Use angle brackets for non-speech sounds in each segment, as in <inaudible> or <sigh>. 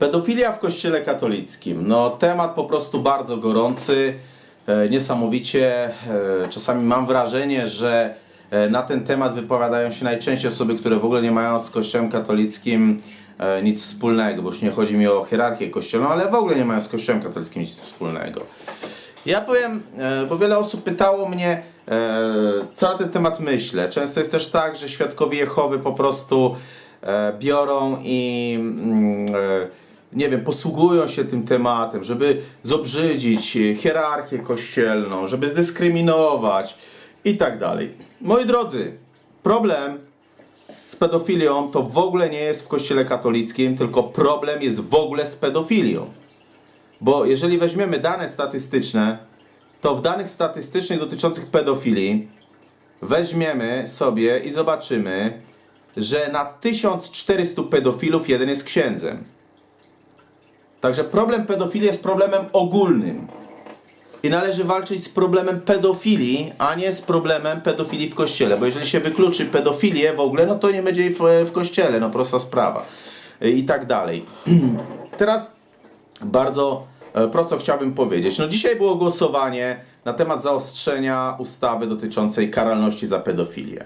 Pedofilia w kościele katolickim. No temat po prostu bardzo gorący, e, niesamowicie. E, czasami mam wrażenie, że e, na ten temat wypowiadają się najczęściej osoby, które w ogóle nie mają z kościołem katolickim nic wspólnego, bo już nie chodzi mi o hierarchię kościelną, ale w ogóle nie mają z kościołem katolickim nic wspólnego. Ja powiem, bo wiele osób pytało mnie, co na ten temat myślę. Często jest też tak, że świadkowie Jehowy po prostu biorą i mm, nie wiem, posługują się tym tematem, żeby zobrzydzić hierarchię kościelną, żeby zdyskryminować i tak dalej. Moi drodzy, problem z pedofilią to w ogóle nie jest w kościele katolickim, tylko problem jest w ogóle z pedofilią. Bo jeżeli weźmiemy dane statystyczne, to w danych statystycznych dotyczących pedofilii weźmiemy sobie i zobaczymy, że na 1400 pedofilów jeden jest księdzem. Także problem pedofilii jest problemem ogólnym. I należy walczyć z problemem pedofilii, a nie z problemem pedofilii w kościele. Bo jeżeli się wykluczy pedofilię w ogóle, no to nie będzie w, w kościele. No prosta sprawa. I tak dalej. <clears throat> Teraz bardzo e, prosto chciałbym powiedzieć. No dzisiaj było głosowanie na temat zaostrzenia ustawy dotyczącej karalności za pedofilię.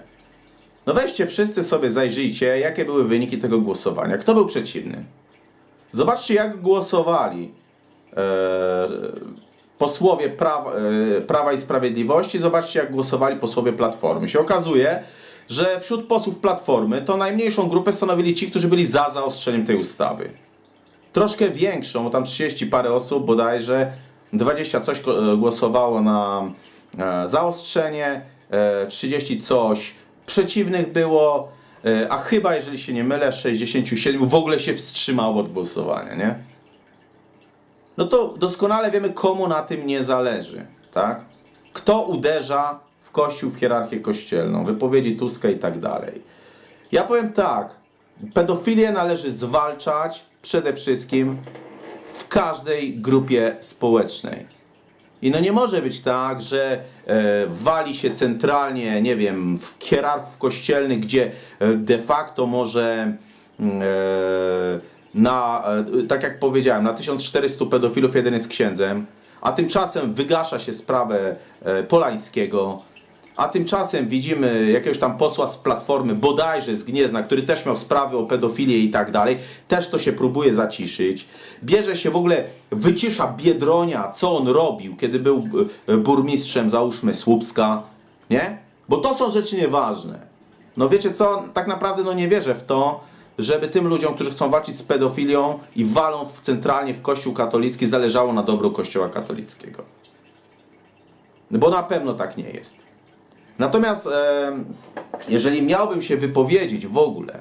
No weźcie wszyscy sobie zajrzyjcie, jakie były wyniki tego głosowania. Kto był przeciwny? Zobaczcie, jak głosowali e, posłowie Prawa, e, Prawa i Sprawiedliwości. Zobaczcie, jak głosowali posłowie Platformy. Się okazuje, że wśród posłów Platformy to najmniejszą grupę stanowili ci, którzy byli za zaostrzeniem tej ustawy troszkę większą, bo tam 30 parę osób bodajże, 20 coś e, głosowało na zaostrzenie, e, 30 coś przeciwnych było, a chyba, jeżeli się nie mylę, 67 w ogóle się wstrzymało od głosowania, nie? No to doskonale wiemy, komu na tym nie zależy, tak? Kto uderza w Kościół, w hierarchię kościelną, wypowiedzi Tuska i tak dalej. Ja powiem tak, pedofilię należy zwalczać przede wszystkim w każdej grupie społecznej. I no nie może być tak, że e, wali się centralnie, nie wiem, w hierarchów kościelnych, gdzie e, de facto może mm, e, na, e, tak jak powiedziałem, na 1400 pedofilów jeden jest księdzem, a tymczasem wygasza się sprawę Polańskiego, a tymczasem widzimy jakiegoś tam posła z Platformy, bodajże z Gniezna, który też miał sprawy o pedofilię i tak dalej, też to się próbuje zaciszyć. Bierze się w ogóle, wycisza Biedronia, co on robił, kiedy był e, burmistrzem, załóżmy, Słupska, nie? Bo to są rzeczy nieważne. No wiecie co, tak naprawdę no nie wierzę w to, żeby tym ludziom, którzy chcą walczyć z pedofilią i walą w, centralnie w Kościół katolicki, zależało na dobro Kościoła katolickiego. Bo na pewno tak nie jest. Natomiast jeżeli miałbym się wypowiedzieć w ogóle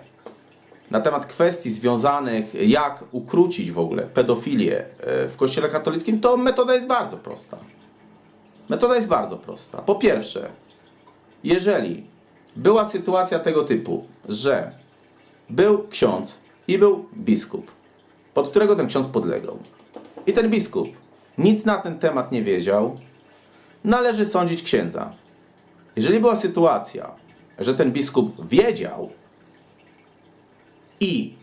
na temat kwestii związanych, jak ukrócić w ogóle pedofilię e, w Kościele katolickim, to metoda jest bardzo prosta. Metoda jest bardzo prosta. Po pierwsze, jeżeli była sytuacja tego typu, że był ksiądz i był biskup, pod którego ten ksiądz podlegał, i ten biskup nic na ten temat nie wiedział, należy sądzić księdza. Jeżeli była sytuacja, że ten biskup wiedział i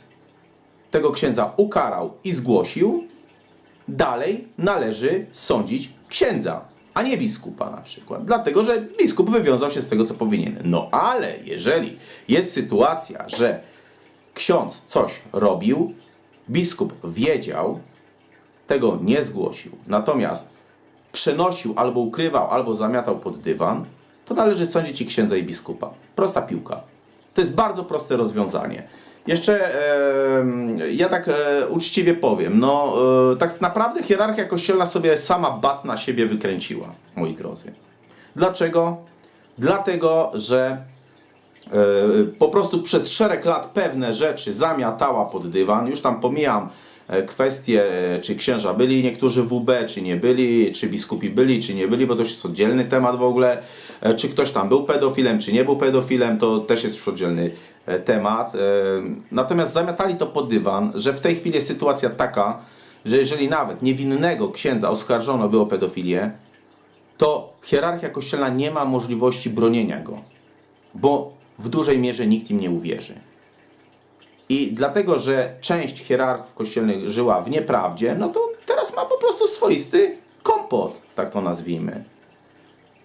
tego księdza ukarał i zgłosił, dalej należy sądzić księdza, a nie biskupa na przykład. Dlatego, że biskup wywiązał się z tego, co powinien. No ale jeżeli jest sytuacja, że ksiądz coś robił, biskup wiedział, tego nie zgłosił, natomiast przenosił albo ukrywał, albo zamiatał pod dywan, to należy sądzić i księdza i biskupa. Prosta piłka. To jest bardzo proste rozwiązanie. Jeszcze e, ja tak e, uczciwie powiem, no e, tak naprawdę hierarchia kościelna sobie sama bat na siebie wykręciła, moi drodzy. Dlaczego? Dlatego, że e, po prostu przez szereg lat pewne rzeczy zamiatała pod dywan. Już tam pomijam e, kwestie, e, czy księża byli niektórzy w UB, czy nie byli, czy biskupi byli, czy nie byli, bo to już jest oddzielny temat w ogóle. E, Czy ktoś tam był pedofilem, czy nie był pedofilem, to też jest już oddzielny e, temat. E, Natomiast zamiatali to pod dywan, że w tej chwili jest sytuacja taka, że jeżeli nawet niewinnego księdza oskarżono by o pedofilię, to hierarchia kościelna nie ma możliwości bronienia go, bo w dużej mierze nikt im nie uwierzy. I dlatego, że część hierarchów kościelnych żyła w nieprawdzie, no to teraz ma po prostu swoisty kompot, tak to nazwijmy.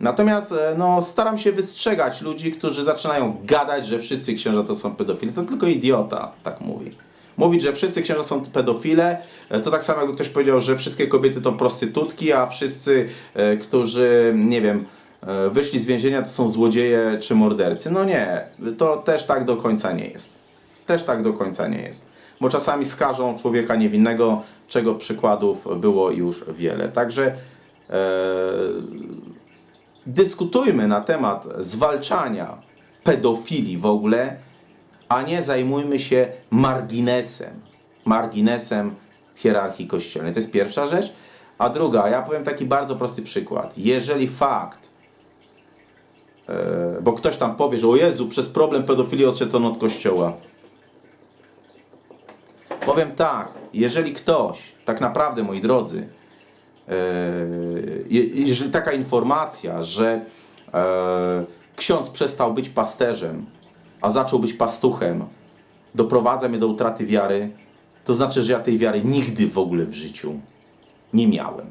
Natomiast e, no, staram się wystrzegać ludzi, którzy zaczynają gadać, że wszyscy księża to są pedofile. To tylko idiota tak mówi. Mówić, że wszyscy księża są pedofile, e, to tak samo jakby ktoś powiedział, że wszystkie kobiety to prostytutki, a wszyscy, e, którzy, nie wiem, wyszli z więzienia, to są złodzieje czy mordercy. No nie, to też tak do końca nie jest. Też tak do końca nie jest. Bo czasami skażą człowieka niewinnego, czego przykładów było już wiele. Także dyskutujmy na temat zwalczania pedofilii w ogóle, a nie zajmujmy się marginesem. Marginesem hierarchii kościelnej. To jest pierwsza rzecz. A druga, ja powiem taki bardzo prosty przykład. Jeżeli fakt, e, bo ktoś tam powie, że o Jezu, przez problem pedofilii odszedł on od kościoła. Powiem tak, jeżeli ktoś, tak naprawdę moi drodzy, jeżeli taka informacja, że e, ksiądz przestał być pasterzem, a zaczął być pastuchem, doprowadza mnie do utraty wiary, to znaczy, że ja tej wiary nigdy w ogóle w życiu nie miałem.